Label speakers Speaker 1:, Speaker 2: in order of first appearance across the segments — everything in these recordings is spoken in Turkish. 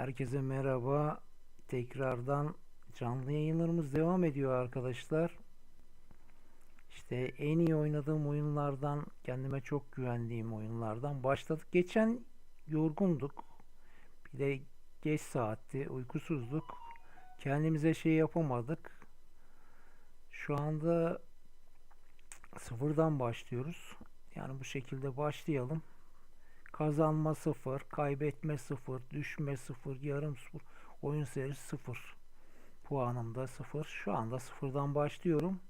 Speaker 1: Herkese merhaba. Tekrardan canlı yayınlarımız devam ediyor arkadaşlar. İşte en iyi oynadığım oyunlardan, kendime çok güvendiğim oyunlardan başladık. Geçen yorgunduk. Bir de geç saatti, uykusuzduk. Kendimize şey yapamadık. Şu anda sıfırdan başlıyoruz. Yani bu şekilde başlayalım. Kazanma 0, kaybetme 0, düşme 0, yarım 0, oyun serisi 0. Puanım da 0. Şu anda sıfırdan başlıyorum.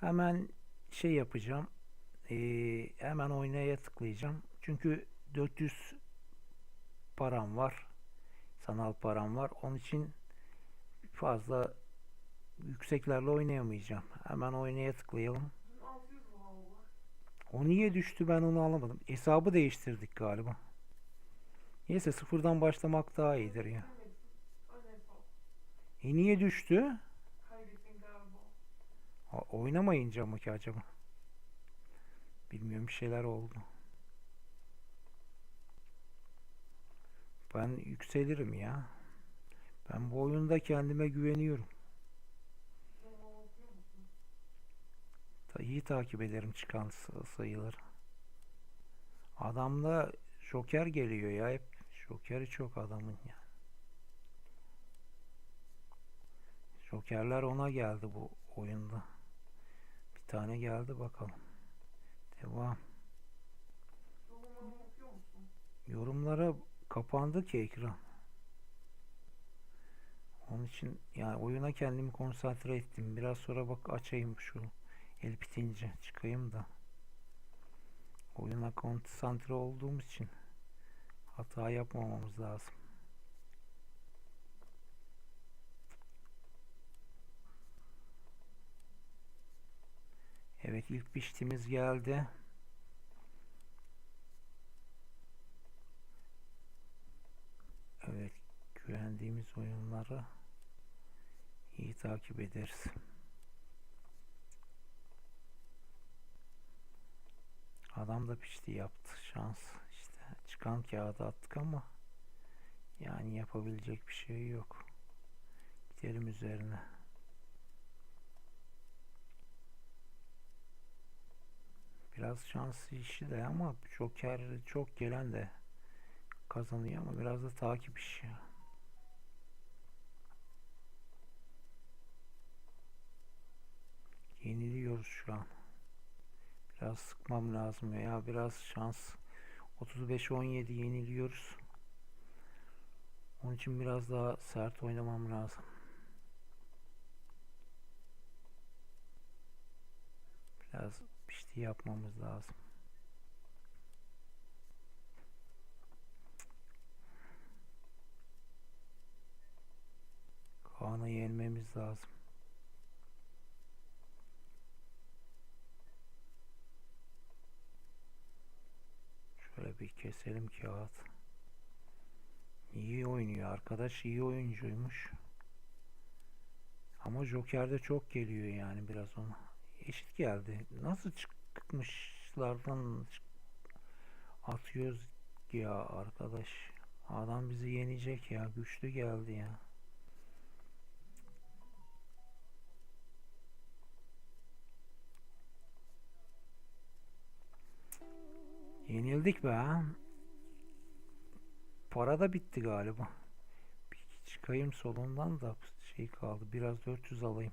Speaker 1: Hemen şey yapacağım. Ee, hemen oynaya tıklayacağım. Çünkü 400 param var. Sanal param var. Onun için fazla yükseklerle oynayamayacağım. Hemen oynaya tıklayalım.
Speaker 2: 600 mu oldu?
Speaker 1: O niye düştü ben onu anlamadım. Hesabı değiştirdik galiba. Neyse sıfırdan başlamak daha iyidir ya. E niye düştü? Ha, oynamayınca mı ki acaba? Bilmiyorum bir şeyler oldu. Ben yükselirim ya. Ben bu oyunda kendime güveniyorum. İyi takip ederim çıkan sa- sayıları. Adamda Joker geliyor ya hep. Joker'i çok adamın ya. Jokerler ona geldi bu oyunda. Bir tane geldi bakalım. Devam. Yorumlara kapandı ki ekran. Onun için yani oyuna kendimi konsantre ettim. Biraz sonra bak açayım şu el bitince çıkayım da. Oyuna konsantre olduğumuz için hata yapmamamız lazım. Evet ilk piştimiz geldi. Evet, güvendiğimiz oyunları iyi takip ederiz. Adam da pişti yaptı şans. İşte çıkan kağıdı attık ama yani yapabilecek bir şey yok. Gidelim üzerine. Biraz şans işi de ama Joker çok gelen de kazanıyor ama biraz da takip işi. Yeniliyoruz şu an. Biraz sıkmam lazım ya. Biraz şans. 35-17 yeniliyoruz. Onun için biraz daha sert oynamam lazım. Biraz pişti yapmamız lazım. Kaan'ı yenmemiz lazım. Bir keselim kağıt. İyi oynuyor arkadaş, iyi oyuncuymuş. Ama Joker'de çok geliyor yani biraz ona. Eşit geldi. Nasıl çıkmışlardan çık- atıyoruz ya arkadaş. Adam bizi yenecek ya. Güçlü geldi ya. Yenildik be. Para da bitti galiba. Bir çıkayım solundan da şey kaldı. Biraz 400 alayım.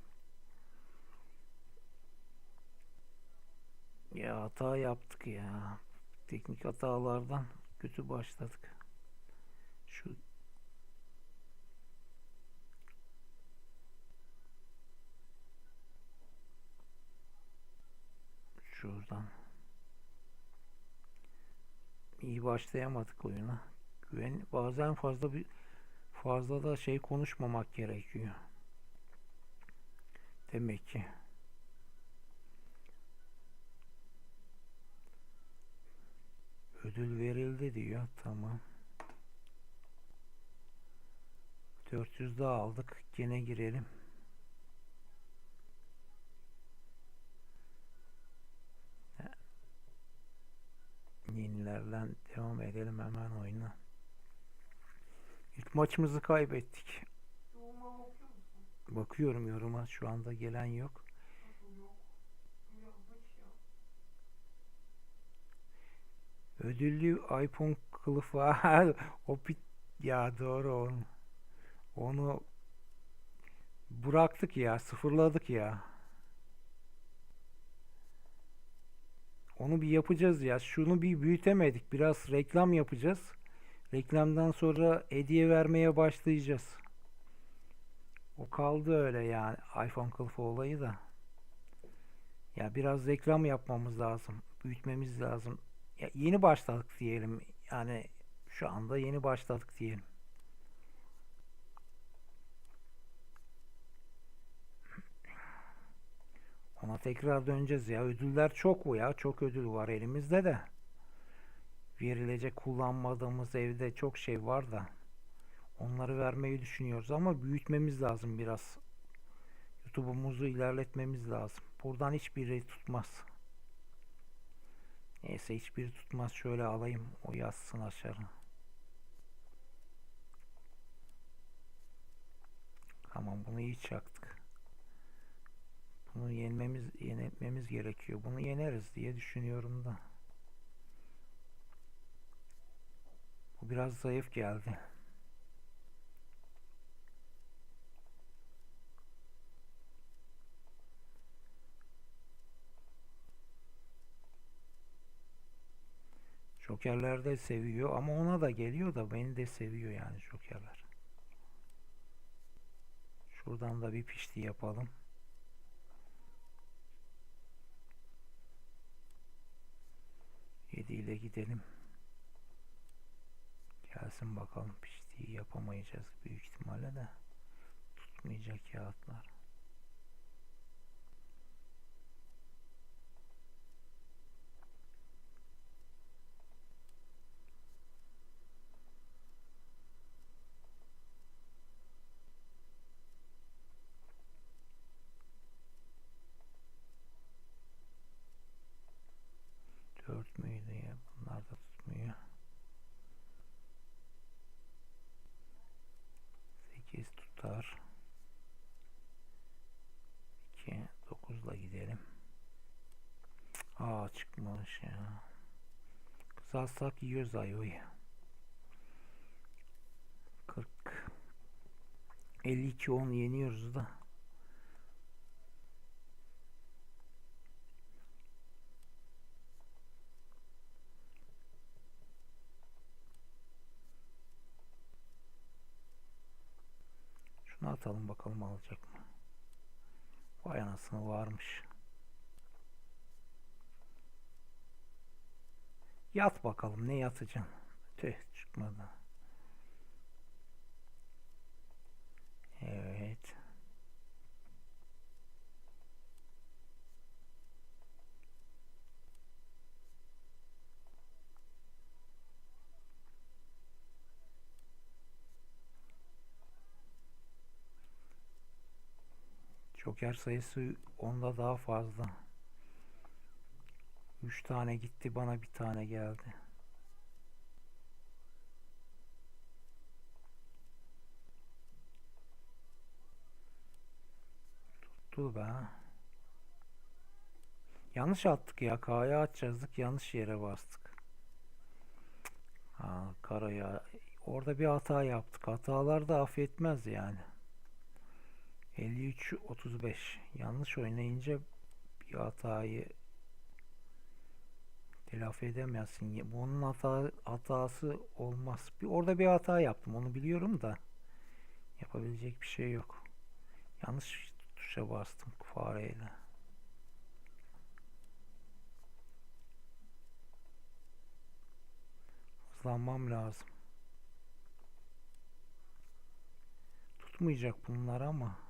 Speaker 1: Ya hata yaptık ya. Teknik hatalardan kötü başladık. Şu şuradan iyi başlayamadık oyuna. Güven bazen fazla bir fazla da şey konuşmamak gerekiyor. Demek ki. Ödül verildi diyor. Tamam. 400 daha aldık. Gene girelim. Yenilerden devam edelim hemen oyuna. İlk maçımızı kaybettik. Bakıyorum yoruma şu anda gelen yok. Ödüllü iPhone kılıfı. O pit ya doğru onu. Onu bıraktık ya, sıfırladık ya. Onu bir yapacağız ya. Şunu bir büyütemedik. Biraz reklam yapacağız. Reklamdan sonra hediye vermeye başlayacağız. O kaldı öyle yani iPhone kılıfı olayı da. Ya biraz reklam yapmamız lazım. Büyütmemiz lazım. Ya yeni başladık diyelim. Yani şu anda yeni başladık diyelim. Ona tekrar döneceğiz ya. Ödüller çok bu ya. Çok ödül var elimizde de. Verilecek kullanmadığımız evde çok şey var da. Onları vermeyi düşünüyoruz ama büyütmemiz lazım biraz. YouTube'umuzu ilerletmemiz lazım. Buradan hiçbiri tutmaz. Neyse hiçbiri tutmaz. Şöyle alayım. O yazsın aşağı. Tamam bunu iyi çaktık. Bunu yenmemiz, yenetmemiz gerekiyor. Bunu yeneriz diye düşünüyorum da. Bu biraz zayıf geldi. Jokerler de seviyor ama ona da geliyor da beni de seviyor yani Jokerler. Şuradan da bir pişti yapalım. İle gidelim. Gelsin bakalım piştiği yapamayacağız büyük ihtimalle de. Tutmayacak kağıtlar. Dört müydü ya? Bunlar da tutmuyor. Sekiz tutar. İki, dokuzla gidelim. Aa çıkmamış ya. Kısaltsak yiyoruz ayıyı. 40 52 10 yeniyoruz da. Şunu atalım bakalım alacak mı? Vay anasını varmış. Yat bakalım ne yatacaksın? Tüh çıkmadı. Evet. Joker sayısı onda daha fazla. 3 tane gitti bana bir tane geldi. Tuttu be. Yanlış attık ya. K'ya atacaktık. Yanlış yere bastık. Ha, karaya. Orada bir hata yaptık. Hatalar da affetmez yani. 53 35 yanlış oynayınca bir hatayı telafi edemezsin. Bunun hata, hatası olmaz. Bir orada bir hata yaptım. Onu biliyorum da yapabilecek bir şey yok. Yanlış tuşa bastım fareyle. Hızlanmam lazım. Tutmayacak bunlar ama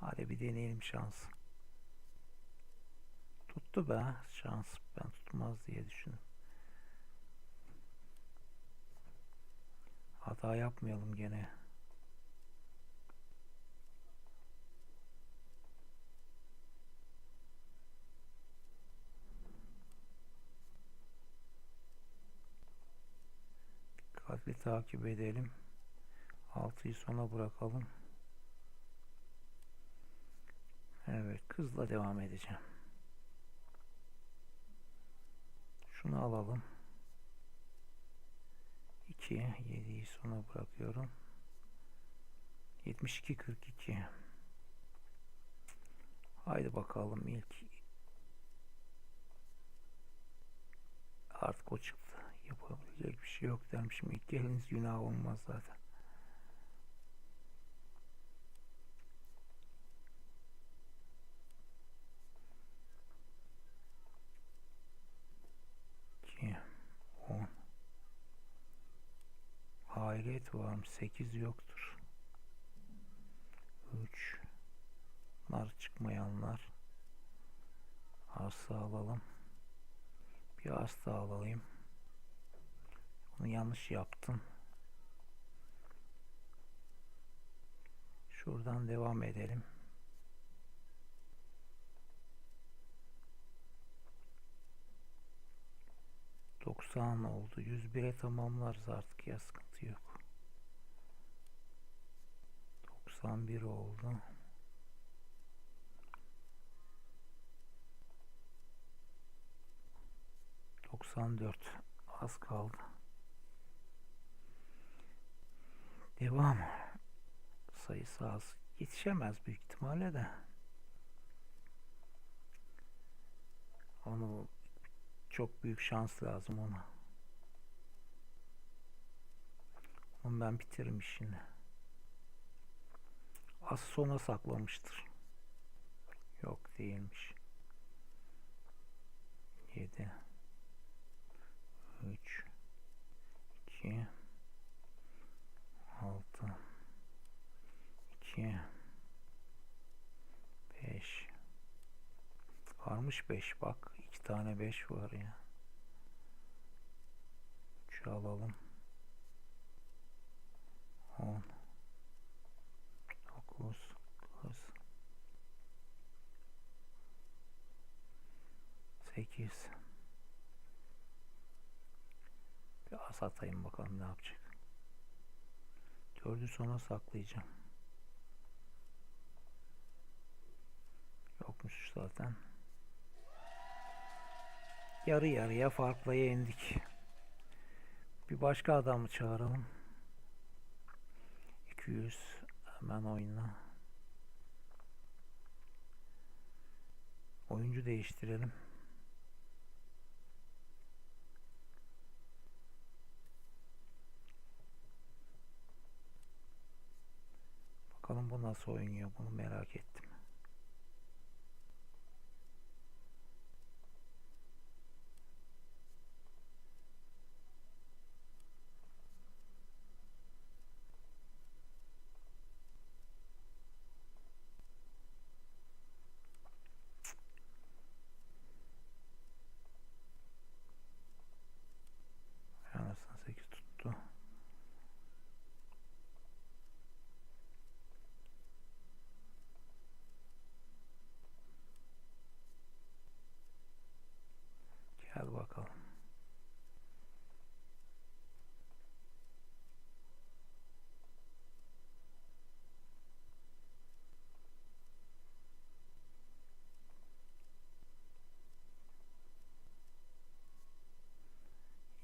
Speaker 1: Hadi bir deneyelim şans. Tuttu be şans. Ben tutmaz diye düşündüm. Hata yapmayalım gene. Dikkatli takip edelim. Altıyı sona bırakalım. Evet, kızla devam edeceğim. Şunu alalım. 2, 7'yi sona bırakıyorum. 72, 42. Haydi bakalım ilk. Artık o çıktı. Yapabilecek bir şey yok dermişim. İlk geliniz günah olmaz zaten. 8 varmış. 8 yoktur. 3 Bunlar çıkmayanlar. Arsa alalım. Bir arsa alayım. Bunu yanlış yaptım. Şuradan devam edelim. Doksan oldu. 101'e tamamlarız artık ya sıkıntı yok. 91 oldu. 94 az kaldı. Devam. Sayısı az. Yetişemez büyük ihtimalle de. Onu çok büyük şans lazım ona. Onu ben bitiririm işini. Az sona saklamıştır. Yok değilmiş. 7 3 2 6 2 5 Varmış 5 bak. 2 tane 5 var ya. 3 alalım. 10 8 Bir as atayım bakalım ne yapacak. Dördü sona saklayacağım. Yokmuş zaten. Yarı yarıya farkla yendik. Bir başka adamı çağıralım. 200 hemen oyna. Oyuncu değiştirelim. Bakalım bu nasıl oynuyor bunu merak ettim. Anasını 8 tuttu. Gel bakalım.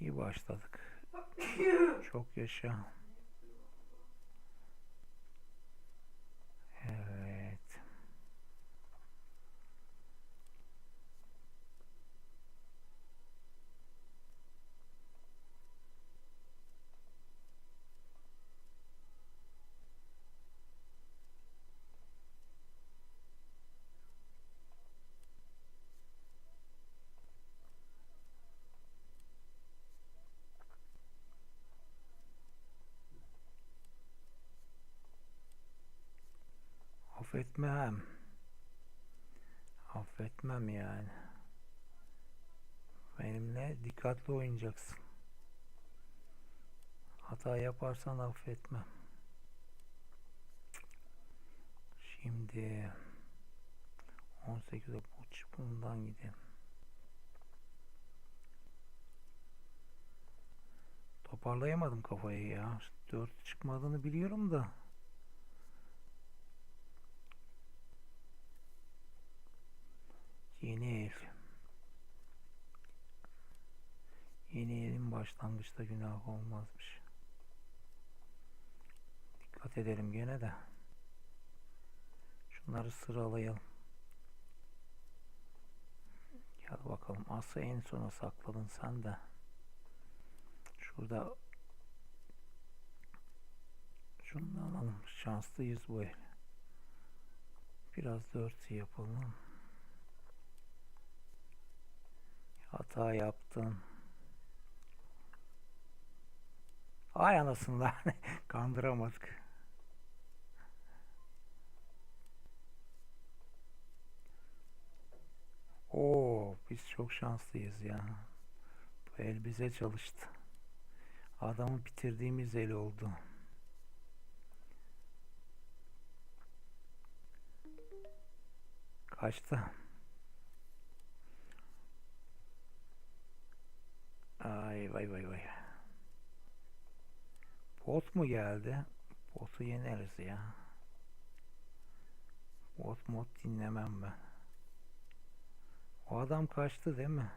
Speaker 1: İyi başladık. Çok yaşa. Evet. Affetmem. Affetmem yani. Benimle dikkatli oynayacaksın. Hata yaparsan affetmem. Şimdi 18'e uç bundan gidelim. Toparlayamadım kafayı ya. 4 çıkmadığını biliyorum da. Yeni ev. Yeni evin başlangıçta günah olmazmış. Dikkat edelim gene de. Şunları sıralayalım. Gel bakalım. Aslı en sona sakladın sen de. Şurada şunu da alalım. Şanslıyız bu el. Biraz dörtü yapalım. Hata yaptın. Ay anasını kandıramadık. Oo, biz çok şanslıyız ya. Bu el bize çalıştı. Adamı bitirdiğimiz el oldu. Kaçtı? Ay vay vay vay. Bot mu geldi? Botu yeneriz ya. Bot mod dinlemem ben. O adam kaçtı değil mi?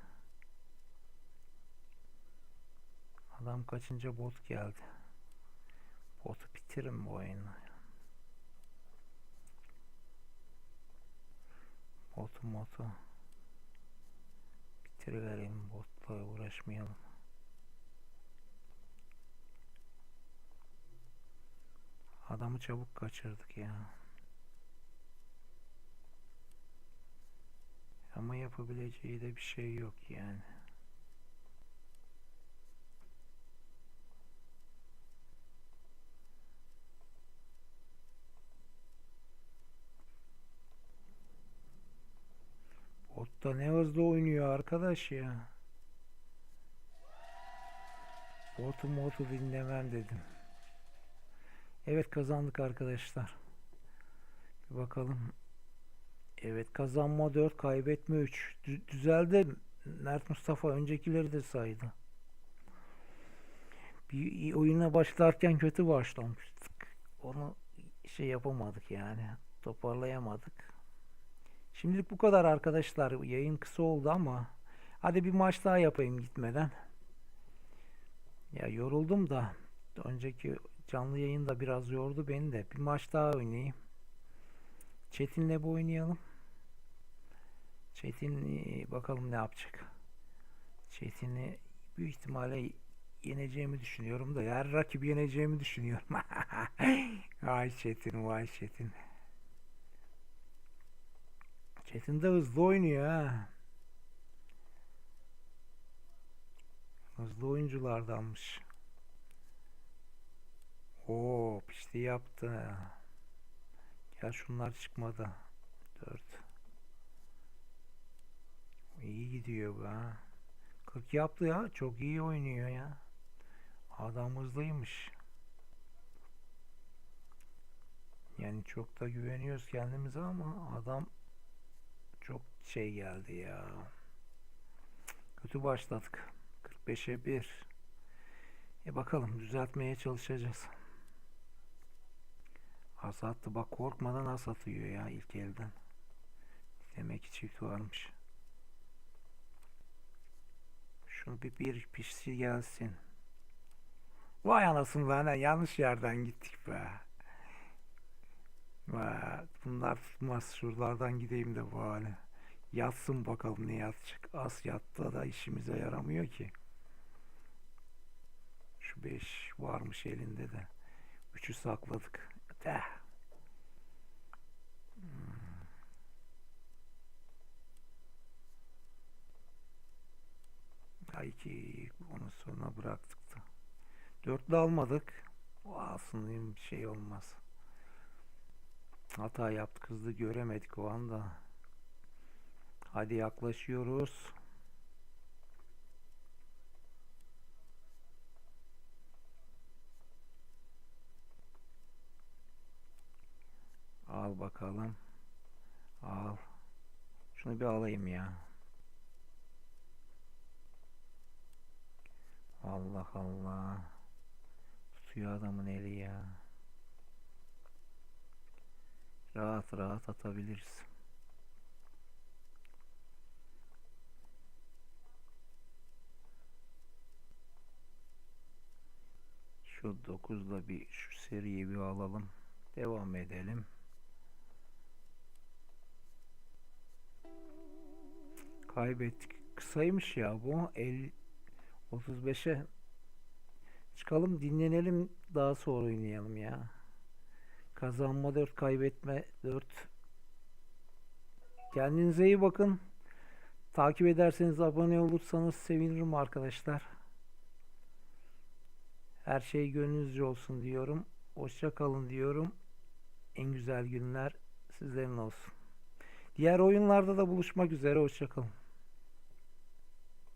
Speaker 1: Adam kaçınca bot geldi. Botu bitirin bu oyunu. Botu motu. Bitiriverelim botla uğraşmayalım. Adamı çabuk kaçırdık ya. Ama yapabileceği de bir şey yok yani. Botta ne hızlı oynuyor arkadaş ya. Botu motu dinlemem dedim. Evet kazandık arkadaşlar. Bir bakalım. Evet kazanma 4 kaybetme 3. Dü- düzeldi. Mert Mustafa öncekileri de saydı. Bir oyuna başlarken kötü başlamıştık. Onu şey yapamadık yani. Toparlayamadık. Şimdilik bu kadar arkadaşlar. Yayın kısa oldu ama hadi bir maç daha yapayım gitmeden. Ya yoruldum da önceki canlı yayın da biraz yordu beni de. Bir maç daha oynayayım. Çetin'le bu oynayalım. Çetin e, bakalım ne yapacak. Çetin'i büyük ihtimalle yeneceğimi düşünüyorum da her rakibi yeneceğimi düşünüyorum. Vay Çetin, vay Çetin. Çetin de hızlı oynuyor ha. Hızlı oyunculardanmış. Oo, pişti yaptı. Gel şunlar çıkmadı. 4. İyi gidiyor bu ha. 40 yaptı ya. Çok iyi oynuyor ya. Adam hızlıymış. Yani çok da güveniyoruz kendimize ama adam çok şey geldi ya. Kötü başladık. 45'e 1. E bakalım düzeltmeye çalışacağız. Az attı. Bak korkmadan az atıyor ya ilk elden. Demek ki çift varmış. Şunu bir bir pişsi gelsin. Vay anasını lan yanlış yerden gittik be. Vay, bunlar tutmaz. Şuralardan gideyim de bu hale. Yatsın bakalım ne yatacak. Az yattı da işimize yaramıyor ki. Şu 5 varmış elinde de. 3'ü sakladık. De. Ay ki onu sonra bıraktık da. Dörtlü almadık. O aslında bir şey olmaz. Hata yaptık hızlı göremedik o anda. Hadi yaklaşıyoruz. Al bakalım. Al. Şunu bir alayım ya. Allah Allah. Tutuyor adamın eli ya. Rahat rahat atabiliriz. Şu 9'da bir şu seriyi bir alalım. Devam edelim. Kaybettik. Kısaymış ya bu. 50 35'e çıkalım dinlenelim daha sonra oynayalım ya. Kazanma 4 kaybetme 4. Kendinize iyi bakın. Takip ederseniz abone olursanız sevinirim arkadaşlar. Her şey gönlünüzce olsun diyorum. Hoşça kalın diyorum. En güzel günler sizlerin olsun. Diğer oyunlarda da buluşmak üzere. Hoşça kalın.